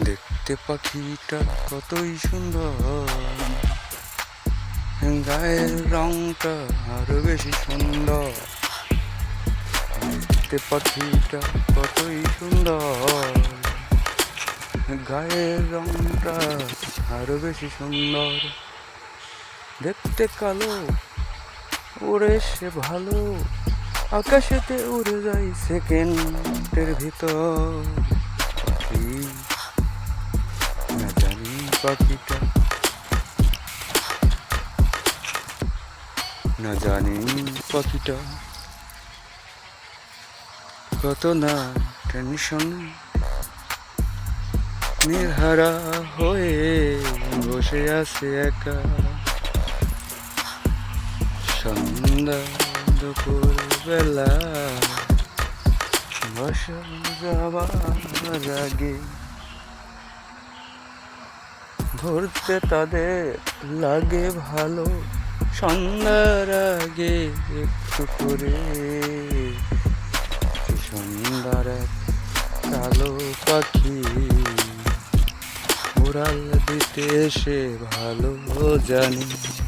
দেখতে পাখিটা কতই সুন্দর। গায়ের রংটা আরও বেশি সুন্দর। দেখতে পাখিটা কতই সুন্দর। গায়ের রংটা আরও বেশি সুন্দর। দেখতে কালো, ওরে সে ভালো। আকাশেতে উড়ে যায় সেকেন্ডের ভিতর। পাখিটা। না জানি পাখিটা। কত না টেনশন। নির্হারা হয়ে বসে আছে একা। সন্ধ্যা দুপুর বেলা বসা যাবার আগে ধরতে তাদের লাগে ভালো। সন্ধ্যার আগে একটু করে সন্ধ্যার এক কালো পাখি উড়াল দিতে সে ভালো জানে।